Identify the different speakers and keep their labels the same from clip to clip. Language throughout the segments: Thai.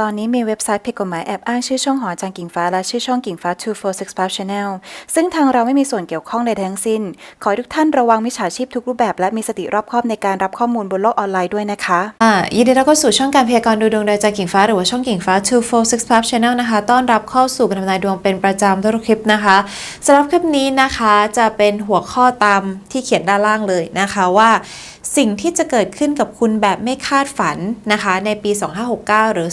Speaker 1: ตอนนี้มีเว็บไซต์ผิดกฎหมายแอบอ้างชื่อช่องหอจารย์กิ่งฟ้าและชื่อช่องกิ่งฟ้า 2465 Channel ซึ่งทางเราไม่มีส่วนเกี่ยวข้องใดทั้งสิ้น ขอให้ทุกท่านระวังมิจฉาชีพทุกรูปแบบและมีสติรอบคอบในการรับข้อมูลบนโลกออนไลน์ด้วยนะคะ
Speaker 2: อ่ายินดีต้อนรับสู่ช่องการพยากรณ์ดูดวงโดยจารย์กิ่งฟ้าหรือว่าช่องกิ่งฟ้า 2465 Channel นะคะ ต้อนรับเข้าสู่การทำนายดวงเป็นประจำทุกคลิปนะคะสำหรับคลิปนี้นะคะจะเป็นหัวข้อตามที่เขียนด้านล่างเลยนะคะว่า สิ่งที่จะเกิดขึ้นกับคุณแบบไม่คาดฝันนะคะ ในปี 2569 หรือ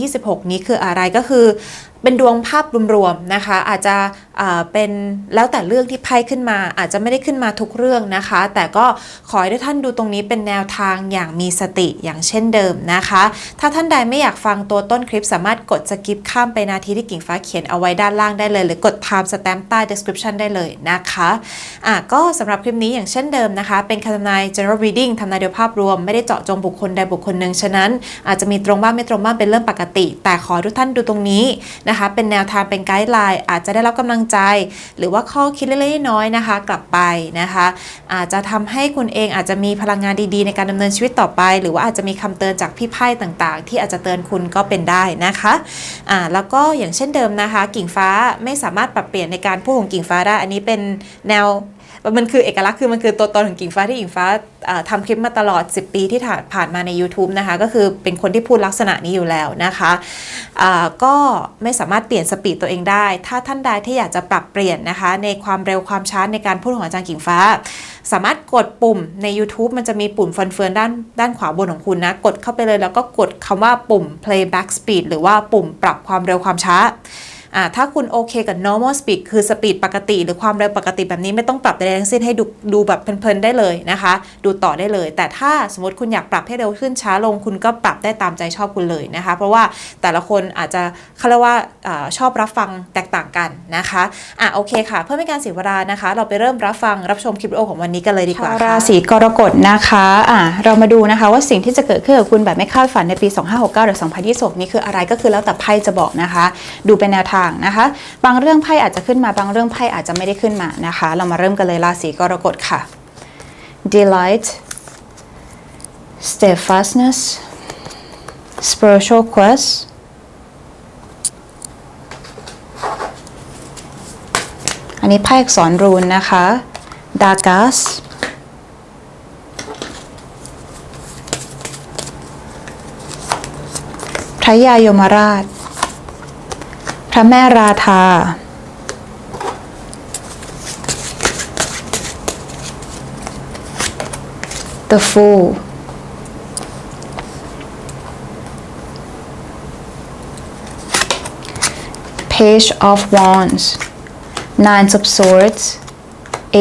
Speaker 2: 2026 นี้คืออะไรก็คือ เป็นดวงภาพรวมๆนะคะ อาจจะเป็นแล้วแต่เรื่องที่ไพ่ขึ้นมา อาจจะไม่ได้ขึ้นมาทุกเรื่องนะคะ แต่ก็ขอให้ทุกท่านดูตรงนี้เป็นแนวทางอย่างมีสติอย่างเช่นเดิมนะคะ ถ้าท่านใดไม่อยากฟังตัวต้นคลิป สามารถกดสกิปข้ามไปนาทีที่กิ่งฟ้าเขียนเอาไว้ด้านล่างได้เลย หรือกด time stamp ใต้ description ได้เลยนะคะอะก็สำหรับคลิปนี้อย่างเช่นเดิมนะคะ เป็นคำทำนาย general reading ทำนายโดยภาพรวมไม่ได้เจาะจงบุคคลใดบุคคลหนึ่งฉะนั้น อาจจะมีตรงบ้างไม่ตรงบ้างเป็นเรื่องปกติ แต่ขอทุกท่านดูตรงนี้นะคะเป็นแนวทางเป็นไกด์ไลน์อาจจะได้รับกำลังใจ หรือว่าข้อคิดเล็กๆน้อยๆนะคะ กลับไปนะคะ อาจจะทำให้คุณเองอาจจะมีพลังงานดีๆ ในการดำเนินชีวิตต่อไป หรือว่าอาจจะมีคำเตือนจากพี่ไพ่ต่างๆ ที่อาจจะเตือนคุณก็เป็นได้นะคะอ่าแล้วก็อย่างเช่นเดิมนะคะ กิ่งฟ้าไม่สามารถปรับเปลี่ยนในการพูดของกิ่งฟ้าได้ อันนี้เป็นแนว มันคือเอกลักษณ์คือมันคือตัวตนของกิ่งฟ้าที่กิ่งฟ้าอ่าทำคลิปมาตลอด 10 ปีที่ผ่านมาใน YouTube นะคะ ก็คือเป็นคนที่พูดลักษณะนี้อยู่แล้วนะคะก็ไม่สามารถเปลี่ยนสปีดตัวเองได้ ถ้าท่านใดที่อยากจะปรับเปลี่ยนนะคะ ในความเร็วความช้าในการพูดของอาจารย์กิ่งฟ้า สามารถกดปุ่มใน YouTube มันจะมีปุ่มฟันเฟืองด้านด้านขวาบนของคุณนะ กดเข้าไปเลยแล้วก็กดคำว่าปุ่ม playback speed หรือว่าปุ่มปรับความเร็วความช้า อ่าถ้าคุณโอเคกับ normal speed คือสปีดปกติ หรือความเร็วปกติแบบนี้ไม่ต้องปรับใดๆทั้งสิ้นให้ดูดูแบบเพลินๆได้เลยนะคะ ดูต่อได้เลย แต่ถ้าสมมติคุณอยากปรับให้เร็วขึ้นช้าลงคุณก็ปรับได้ตามใจชอบคุณเลยนะคะ เพราะว่าแต่ละคนอาจจะเขาเรียกว่าอาชอบรับฟังแตกต่างกันนะคะอะโอเคค่ะ เพื่อไม่ให้การเสียเวลานะคะ เราไปเริ่มรับฟังรับชมคลิปวิดีโอของวันนี้กันเลยดีกว่า
Speaker 1: ชาว
Speaker 2: ค่ะ
Speaker 1: ราศีกรกฎนะคะอะเรามาดูนะคะว่าสิ่งที่จะเกิดขึ้นกับคุณแบบไม่คาดฝันในปี 2569หรือ2026นี้คืออะไรก็คือแล้วแต่ไพ่จะบอกนะคะ ดูเป็นแนวทางนะคะ บางเรื่องไพ่อาจจะขึ้นมา บางเรื่องไพ่อาจจะไม่ได้ขึ้นมานะคะ เรามาเริ่มกันเลยราศีกรกฎค่ะ delight steadfastness spiritual quest อันนี้ไพ่อักษรรูนนะคะดากัสพระยายมราช ระแม่ราธา The Fool Page of Wands Nine of Swords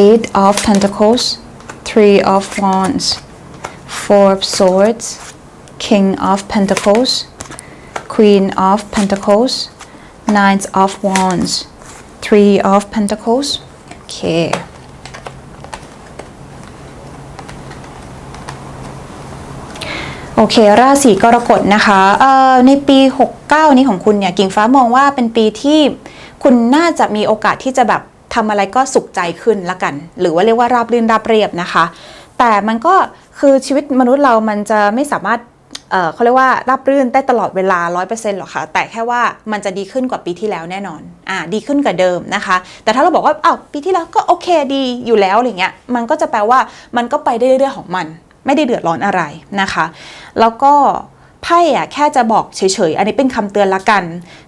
Speaker 1: Eight of Pentacles Three of Wands Four of Swords King of Pentacles Queen of Pentacles Nine of Wands Three of Pentacles โอเค โอเค ราศีกรกฎนะคะเอ่อในปี 69 นี้ของคุณเนี่ย กิ่งฟ้ามองว่าเป็นปีที่คุณน่าจะมีโอกาสที่จะแบบทำอะไรก็สุขใจขึ้นละกัน หรือว่าเรียกว่าราบรื่นราบเรียบนะคะ แต่มันก็คือชีวิตมนุษย์เรามันจะไม่สามารถ เขาเรียกว่ารับรื่นได้ตลอดเวลา 100%หรอกค่ะ แต่แค่ว่ามันจะดีขึ้นกว่าปีที่แล้วแน่นอนอ่าดีขึ้นกว่าเดิมนะคะ แต่ถ้าเราบอกว่าอ้าวปีที่แล้วก็โอเคดีอยู่แล้วอะไรเงี้ยมันก็จะแปลว่ามันก็ไปได้เรื่อยๆของมัน ไม่ได้เดือดร้อนอะไรนะคะ แล้วก็ไพ่อะแค่จะบอกเฉยๆ อันนี้เป็นคำเตือนละกัน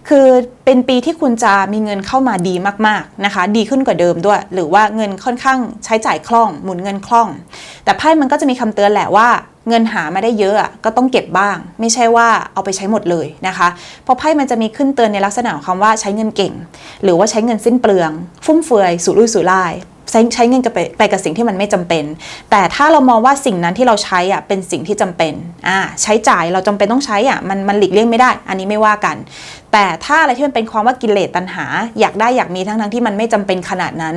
Speaker 1: คือเป็นปีที่คุณจะมีเงินเข้ามาดีมากๆนะคะ ดีขึ้นกว่าเดิมด้วย หรือว่าเงินค่อนข้างใช้จ่ายคล่อง หมุนเงินคล่อง แต่ไพ่มันก็จะมีคำเตือนแหละว่า เงินหามาได้เยอะก็ต้องเก็บบ้าง ไม่ใช่ว่าเอาไปใช้หมดเลยนะคะเพราะไพ่มันจะมีขึ้นเตือนในลักษณะของคำว่าใช้เงินเก่ง หรือว่าใช้เงินสิ้นเปลือง ฟุ่มเฟือยสุรุ่ยสุร่ายใช้ใช้เงินไปไปกับสิ่งที่มันไม่จำเป็น แต่ถ้าเรามองว่าสิ่งนั้นที่เราใช้อะเป็นสิ่งที่จำเป็นอ่าใช้จ่ายเราจำเป็นต้องใช้อะมันมันหลีกเลี่ยงไม่ได้ อันนี้ไม่ว่ากันแต่ถ้าอะไรที่มันเป็นความว่ากิเลสตัณหา อยากได้อยากมีทั้งทั้งที่มันไม่จำเป็นขนาดนั้น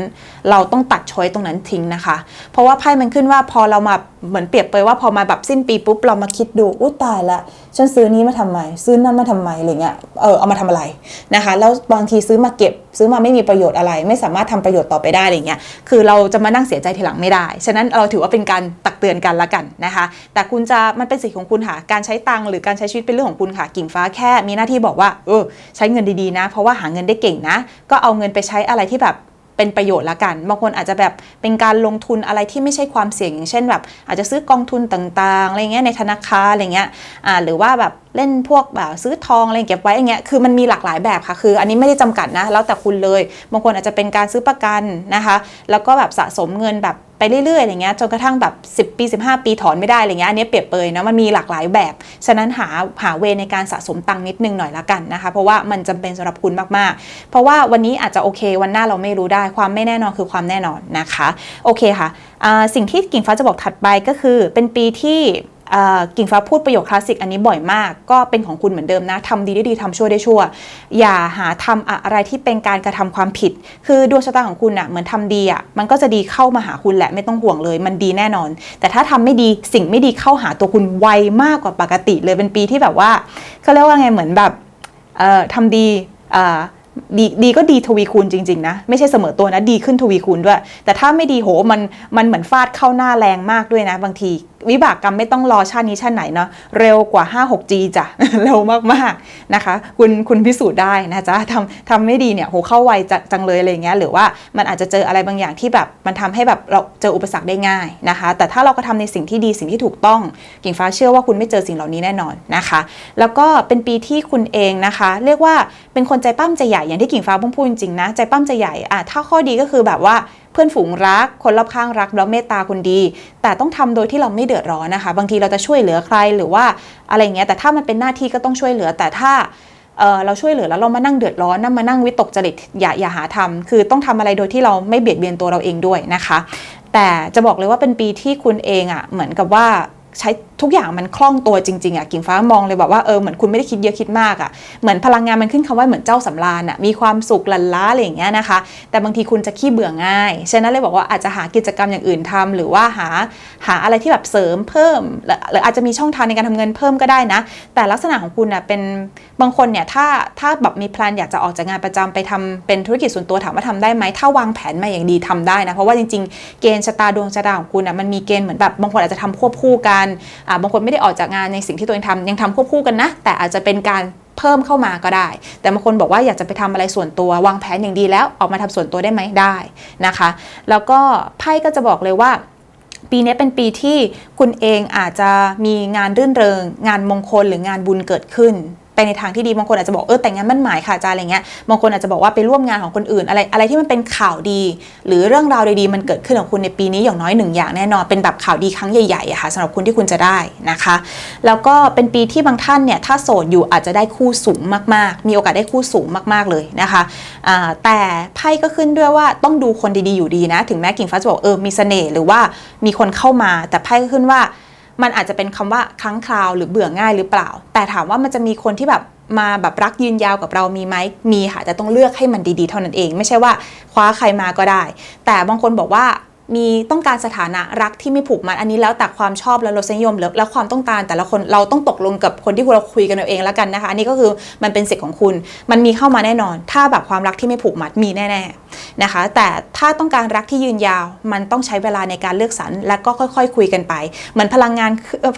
Speaker 1: เราต้องตัดช้อยตรงนั้นทิ้งนะคะ เพราะว่าไพ่มันขึ้นว่าพอเรามาเหมือนเปรียบเปยว่าพอมาแบบสิ้นปีปุ๊บเรามาคิดดูอุ้ตายละฉันซื้อนี้มาทำไม ซื้อนั่นมาทำไมอะไรเงี้ยเออเอามาทำอะไรนะคะ แล้วบางทีซื้อมาเก็บ ซื้อมาไม่มีประโยชน์อะไร ไม่สามารถทำประโยชน์ต่อไปได้อะไรเงี้ยคือเราจะมานั่งเสียใจทีหลังไม่ได้ ฉะนั้นเราถือว่าเป็นการตักเตือนกันละกันนะคะ แต่คุณจะมันเป็นสิทธิ์ของคุณค่ะการใช้ตังค์หรือการใช้ชีวิตเป็นเรื่องของคุณค่ะกิ่งฟ้าแค่มีหน้าที่บอกว่าเออใช้เงินดีๆนะ เพราะว่าหาเงินได้เก่งนะ ก็เอาเงินไปใช้อะไรที่แบบเป็นประโยชน์ละกัน บางคนอาจจะแบบเป็นการลงทุนอะไรที่ไม่ใช่ความเสี่ยงอย่างเช่นแบบอาจจะซื้อกองทุนต่างๆอะไรเงี้ยในธนาคารอะไรเงี้ยหรือว่าแบบเล่นพวกแบบซื้อทองอะไรเก็บไว้อย่างเงี้ยคือมันมีหลากหลายแบบค่ะ คือ อันนี้ไม่ได้จำกัดนะ แล้วแต่คุณเลย บางคนอาจจะเป็นการซื้อประกันนะคะ แล้วก็แบบสะสมเงินแบบไปเรื่อยๆอะไรเงี้ยจนกระทั่งแบบ 10 ปี 15 ปีถอนไม่ได้อะไรเงี้ยอันนี้เปรียบเปยนะมันมีหลากหลายแบบ ฉะนั้นหาหาเวในการสะสมตังค์นิดนึงหน่อยละกันนะคะ เพราะว่ามันจำเป็นสำหรับคุณมากๆ เพราะว่าวันนี้อาจจะโอเค วันหน้าเราไม่รู้ได้ความไม่แน่นอนคือความแน่นอนนะคะ โอเคค่ะอ่าสิ่งที่กิ่งฟ้าจะบอกถัดไปก็คือเป็นปีที่ กิ่งฟ้าพูดประโยคคลาสสิกอันนี้บ่อยมาก ก็เป็นของคุณเหมือนเดิมนะทำดีได้ดีทำชั่วได้ชั่ว อย่าหาทำอะไรที่เป็นการกระทำความผิด คือดวงชะตาของคุณอะเหมือนทำดีอะมันก็จะดีเข้ามาหาคุณแหละไม่ต้องห่วงเลย มันดีแน่นอน แต่ถ้าทำไม่ดีสิ่งไม่ดีเข้าหาตัวคุณไวมากกว่าปกติเลยเป็นปีที่แบบว่าเขาเรียกว่าไงเหมือนแบบทำดีดีดีก็ดีทวีคูณจริง ๆ นะ ไม่ใช่เสมอตัวนะ ดีขึ้นทวีคูณด้วย แต่ถ้าไม่ดีโหมันมันเหมือนฟาดเข้าหน้าแรงมากด้วยนะ บางที วิบากกรรมไม่ต้องรอชาตินี้ชาติไหนเนาะเร็วกว่า 5 6G จ้ะ เร็วมากๆนะคะ คุณคุณพิสูจน์ได้นะจ๊ะทำทำไม่ดีเนี่ยโหเข้าไวจ,จังเลยอะไรเงี้ยหรือว่ามันอาจจะเจออะไรบางอย่างที่แบบมันทำให้แบบเราเจออุปสรรคได้ง่ายนะคะ แต่ถ้าเราก็ทำในสิ่งที่ดีสิ่งที่ถูกต้อง กิ่งฟ้าเชื่อว่าคุณไม่เจอสิ่งเหล่านี้แน่นอนนะคะ แล้วก็เป็นปีที่คุณเองนะคะ เรียกว่าเป็นคนใจปั้มใจใหญ่อย่างที่กิ่งฟ้าเพิ่งพูดจริงๆนะใจปั้มใจใหญ่อะถ้าข้อดีก็คือแบบว่าเพื่อนฝูงรัก คนรอบข้างรักแล้วเมตตาคุณดี แต่ต้องทำโดยที่เราไม่เดือดร้อนนะคะ บางทีเราจะช่วยเหลือใครหรือว่าอะไรเงี้ยแต่ถ้ามันเป็นหน้าที่ก็ต้องช่วยเหลือ แต่ถ้าเเราช่วยเหลือแล้วเรามานั่งเดือดร้อนนั่งมานั่งวิตกจริตอย่าอย่าหาทำคือต้องทำอะไรโดยที่เราไม่เบียดเบียนตัวเราเองด้วยนะคะ แต่จะบอกเลยว่าเป็นปีที่คุณเองอะ่ะเหมือนกับว่า ใช้ทุกอย่างมันคล่องตัวจริงๆอะ่ะกิ่งฟ้ามองเลยแบบว่าเออเหมือนคุณไม่ได้คิดเยอะคิดมากอะ่ะเหมือนพลังงานมันขึ้นคำว่าเหมือนเจ้าสำราญอะ่ะมีความสุขลันล้าอะไรอย่างเงี้ยนะคะ แต่บางทีคุณจะขี้เบื่อง่ายฉะนั้นเลยบอกว่าอาจจะหากิจกรรมอย่างอื่นทำหรือว่าหาหาอะไรที่แบบเสริมเพิ่ม หรืออาจจะมีช่องทางในการทำเงินเพิ่มก็ได้นะ แต่ลักษณะของคุณน่ะเป็นบางคนเนี่ยถ้าถ้าแบบมีแพลนอยากจะออกจากงานประจำไปทำเป็นธุรกิจส่วนตัวถามว่าทำได้ไหมถ้าวางแผนมาอย่างดีทำได้นะเพราะว่าจริง ๆ เกณฑ์ชะตาดวงชะตาของคุณน่ะมันมีเกณฑ์เหมือนแบบบางคนอาจจะทำควบคู่กันการบางคนไม่ได้ออกจากงานในสิ่งที่ตัวเองทำยังทำควบคู่กันนะ แต่อาจจะเป็นการเพิ่มเข้ามาก็ได้ แต่บางคนบอกว่าอยากจะไปทำอะไรส่วนตัววางแผนอย่างดีแล้วออกมาทำส่วนตัวได้ไหมได้นะคะ แล้วก็ไพ่ก็จะบอกเลยว่าปีนี้เป็นปีที่คุณเองอาจจะมีงานรื่นเริง งานมงคลหรืองานบุญเกิดขึ้น ในทางที่ดีบางคนอาจจะบอกเออแต่งงานมั่นหมายค่ะอาจารย์อะไรเงี้ยบางคนอาจจะบอกว่าไปร่วมงานของคนอื่น อะไรอะไรที่มันเป็นข่าวดี หรือเรื่องราวดีๆมันเกิดขึ้นของคุณในปีนี้อย่างน้อยหนึ่งอย่างแน่นอนเป็นแบบข่าวดีครั้งใหญ่ๆอะค่ะสำหรับคุณที่คุณจะได้นะคะ แล้วก็เป็นปีที่บางท่านเนี่ยถ้าโสดอยู่อาจจะได้คู่สูงมากๆ มีโอกาสได้คู่สูงมากๆเลยนะคะแต่ไพ่ก็ขึ้นด้วยว่าต้องดูคนดีๆอยู่ดีนะ ถึงแม้กิ่งฟ้าจะบอกเออมีเสน่ห์หรือว่ามีคนเข้ามา แต่ไพ่ก็ขึ้นว่า มันอาจจะเป็นคำว่าครั้งคราวหรือเบื่อง่ายหรือเปล่า แต่ถามว่ามันจะมีคนที่แบบมาแบบรักยืนยาวกับเรามีไหมมีค่ะแต่ต้องเลือกให้มันดีๆ เท่านั้นเอง ไม่ใช่ว่าคว้าใครมาก็ได้ แต่บางคนบอกว่า มีต้องการสถานะรักที่ไม่ผูกมัดอันนี้แล้วแต่ความชอบและรสนิยมแล้วแล้วความต้องการแต่ละคนเราต้องตกลงกับคนที่เราคุยกันเอาเองแล้วกันนะคะ อันนี้ก็คือมันเป็นสิทธิ์ของคุณ มันมีเข้ามาแน่นอน ถ้าแบบความรักที่ไม่ผูกมัดมีแน่ๆนะคะ แต่ถ้าต้องการรักที่ยืนยาว มันต้องใช้เวลาในการเลือกสรรและก็ค่อย ๆ คุยกันไปเหมือนพลังงาน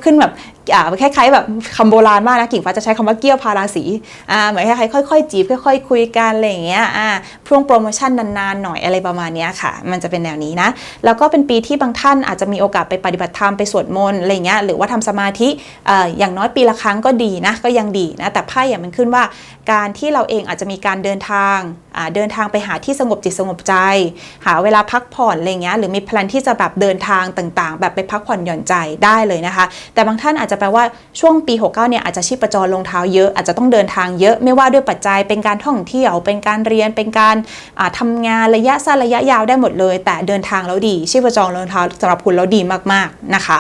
Speaker 1: ขึ้นแบบอ่าคล้ายๆแบบคำโบราณมากนะกิ่งฟ้าจะใช้คำว่าเกี้ยวพาราสีอ่าเหมือนคล้ายๆค่อยๆจีบค่อยๆคุยกันอะไรอย่างเงี้ยอ่าช่วงโปรโมชั่นนานๆหน่อยอะไรประมาณเนี้ยค่ะ มันจะเป็นแนวนี้นะแล้วก็เป็นปีที่บางท่านอาจจะมีโอกาสไปปฏิบัติธรรมไปสวดมนต์อะไรเงี้ยหรือว่าทำสมาธิอย่างน้อยปีละครั้งก็ดีนะก็ยังดีนะแต่ไพ่อย่างมันขึ้นว่าการที่เราเองอาจจะมีการเดินทางเดินทางไปหาที่สงบจิตสงบใจ หาเวลาพักผ่อนอะไรเงี้ยหรือมีแพลนที่จะแบบเดินทางต่างๆ แบบไปพักผ่อนหย่อนใจได้เลยนะคะ แต่บางท่านอาจจะแปลว่าช่วงปี 69เนี่ยอาจจะชีพจรลงเท้าเยอะอาจจะต้องเดินทางเยอะไม่ว่าด้วยปัจจัยเป็นการท่องเที่ยวเป็นการเรียนเป็นการอ่าทำงานระยะสั้นระยะยาวได้หมดเลย แต่เดินทางแล้วดีชีพจรลงเท้าสำหรับคุณแล้วดีมากๆนะคะ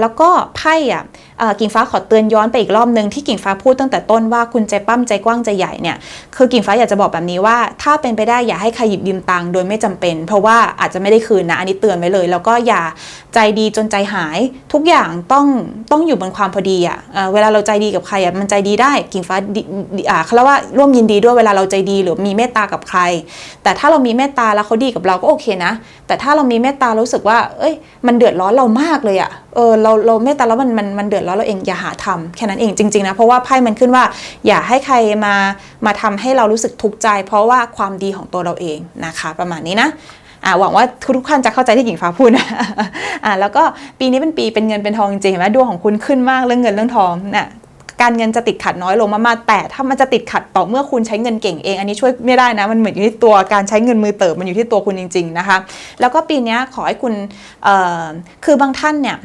Speaker 1: แล้วก็ไพ่อะกิ่งฟ้าขอเตือนย้อนไปอีกรอบนึงที่กิ่งฟ้าพูดตั้งแต่ต้นว่าคุณใจปั้มใจกว้างใจใหญ่เนี่ยคือกิ่งฟ้าอยากจะบอกแบบนี้ว่า ถ้าเป็นไปได้อย่าให้ใครหยิบยืมตังค์โดยไม่จำเป็น เพราะว่าอาจจะไม่ได้คืนนะอันนี้เตือนไว้เลย แล้วก็อย่าใจดีจนใจหายทุกอย่างต้องต้องอยู่บนความพอดีอะเอเวลาเราใจดีกับใครอะมันใจดีได้กิ่งฟ้าอ่าเขาเรียกว่าร่วมยินดีด้วยเวลาเราใจดีหรือมีเมตตากับใคร แต่ถ้าเรามีเมตตาแล้วเขาดีกับเราก็โอเคนะ แต่ถ้าเรามีเมตตารู้สึกว่า เอ้ย มันเดือดร้อนเรามากเลยอะเเออเราเราเมตตาแล้วมันมันมันเดือดร้อนเราเองอย่าหาทำแค่นั้นเองจริงๆนะเพราะว่าไพ่มันขึ้นว่า อย่าให้ใครมามาทำให้เรารู้สึกทุกข์ใจ เพราะว่าความดีของตัวเราเองนะคะ ประมาณนี้นะอ่าหวังว่าทุกท่านจะเข้าใจที่กิ่งฟ้าพูดนะอ่าแล้วก็ปีนี้เป็นปีเป็นเงินเป็นทองจริงๆเห็นไหมดวงของคุณขึ้นมากเรื่องเงินเรื่องทองน่ะการเงินจะติดขัดน้อยลงมากๆแต่ถ้ามันจะติดขัดต่อเมื่อคุณใช้เงินเก่งเอง อันนี้ช่วยไม่ได้นะ มันเหมือนอยู่ที่ตัวการใช้เงินมือเติบมันอยู่ที่ตัวคุณจริง ๆนะคะ แล้วก็ปีนี้ขอให้คุณคือบางท่านเนี่ย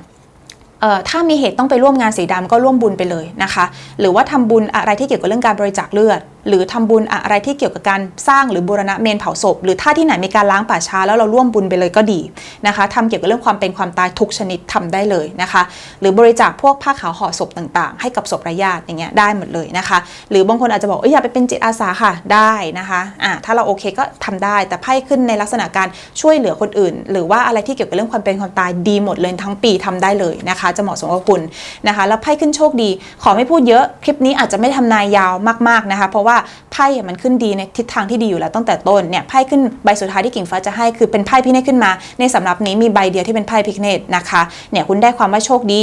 Speaker 1: ถ้ามีเหตุต้องไปร่วมงานสีดำก็ร่วมบุญไปเลยนะคะ หรือว่าทำบุญอะไรที่เกี่ยวกับเรื่องการบริจาคเลือด หรือทำบุญอะไรที่เกี่ยวกับการสร้างหรือบูรณะเมนเผาศพ หรือถ้าที่ไหนมีการล้างป่าช้าแล้วเราร่วมบุญไปเลยก็ดีนะคะทำเกี่ยวกับเรื่องความเป็นความตายทุกชนิดทำได้เลยนะคะ หรือบริจาคพวกผ้าขาวห่อศพต่าง ๆ ให้กับศพระญาติอย่างเงี้ยได้หมดเลยนะคะ หรือบางคนอาจจะบอกเอยอยากไปเป็นจิตอาสาค่ะได้นะคะอ่าถ้าเราโอเคก็ทำได้ แต่ไพ่ขึ้นในลักษณะการช่วยเหลือคนอื่น หรือว่าอะไรที่เกี่ยวกับเรื่องความเป็นความตายดีหมดเลยทั้งปีทำได้เลยนะคะ จะเหมาะสมกับคุณนะคะ แล้วไพ่ขึ้นโชคดี ขอไม่พูดเยอะคลิปนี้อาจจะไม่ทำนายยาวมากๆนะคะ เพราะว่าไพ่มันขึ้นดีในทิศทางที่ดีอยู่แล้วตั้งแต่ต้นเนี่ยไพ่ขึ้นใบสุดท้ายที่กิ่งฟ้าจะให้คือเป็นไพ่พิเนตขึ้นมา ในสำหรับนี้มีใบเดียวที่เป็นไพ่พิเนตนะคะเนี่ยคุณได้ความว่าโชคดี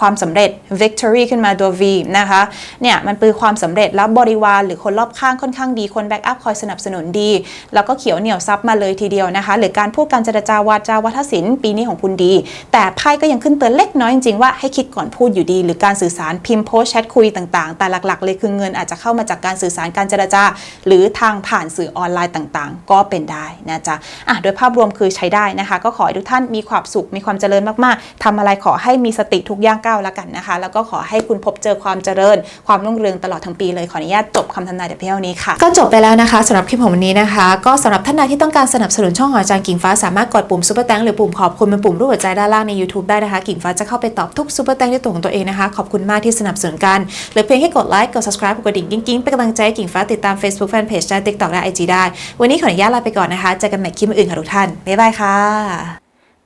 Speaker 1: ความสำเร็จ victory ขึ้นมาตัว V นะคะเนี่ยมันคือความสำเร็จแล้วบริวารหรือคนรอบข้างค่อนข้างดีคนแบ็กอัพคอยสนับสนุนดี แล้วก็เขียวเหนียวซับมาเลยทีเดียวนะคะ หรือการพูดการเจรจาวาจาวัฒศิลป์ปีนี้ของคุณดี แต่ไพ่ก็ยังขึ้นเตือนเล็กน้อยจริงๆว่าให้คิดก่อนพูดอยู่ดี หรือการสื่อสารพิมพ์โพสแชทคุยต่างๆ แต่หลักๆ เลยคือเงินอาจจะเข้ามาจากการสื่อสารการเจรจา หรือทางผ่านสื่อออนไลน์ต่างๆ ก็เป็นได้นะจ๊ะอะโดยภาพรวมคือใช้ได้นะคะ ก็ขอให้ทุกท่านมีความสุขมีความเจริญมากๆทำอะไรขอให้มีสติทุกย่างางก้าวแล้วกันนะคะ แล้วก็ขอให้คุณพบเจอความเจริญ ความรุ่งเรืองตลอดทั้งปีเลยขออนุญาตจบคำทำนายแต่เพียงเท่านี้ค่ะ
Speaker 2: ก็จบไปแล้วนะคะสำหรับคลิปของวันนี้นะคะ ก็สำหรับท่านใดที่ต้องการสนับสนุนช่องของอาจารย์กิ่งฟ้าสามารถกดปุ่มซุปเปอร์แตงหรือปุ่มขอบคุณเป็นปุ่มรูปหัวใจด้านล่างใน YouTube ได้นะคะ กิ่งฟ้าจะเข้าไปตอบทุกซุปเปอร์แตงด้วยตัวของตัวเองนะคะขอบคุณมากที่สนับสนุนกันหรือเพียงแค่กดไลค์กด subscribe กดดิ่งกิ๊งๆเป็นกำลังใจให้กิ่งฟ้าติดตาม Facebook Fanpage ได้ TikTok และ IG ได้ วันนี้ขออนุญาตลาไปก่อนนะคะเจอกันใหม่คลิปอื่นค่ะทุกท่านบ๊ายบายค่ะ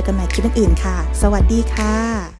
Speaker 3: จอกันใหม่คลิปอื่นๆค่ะ สวัสดีค่ะ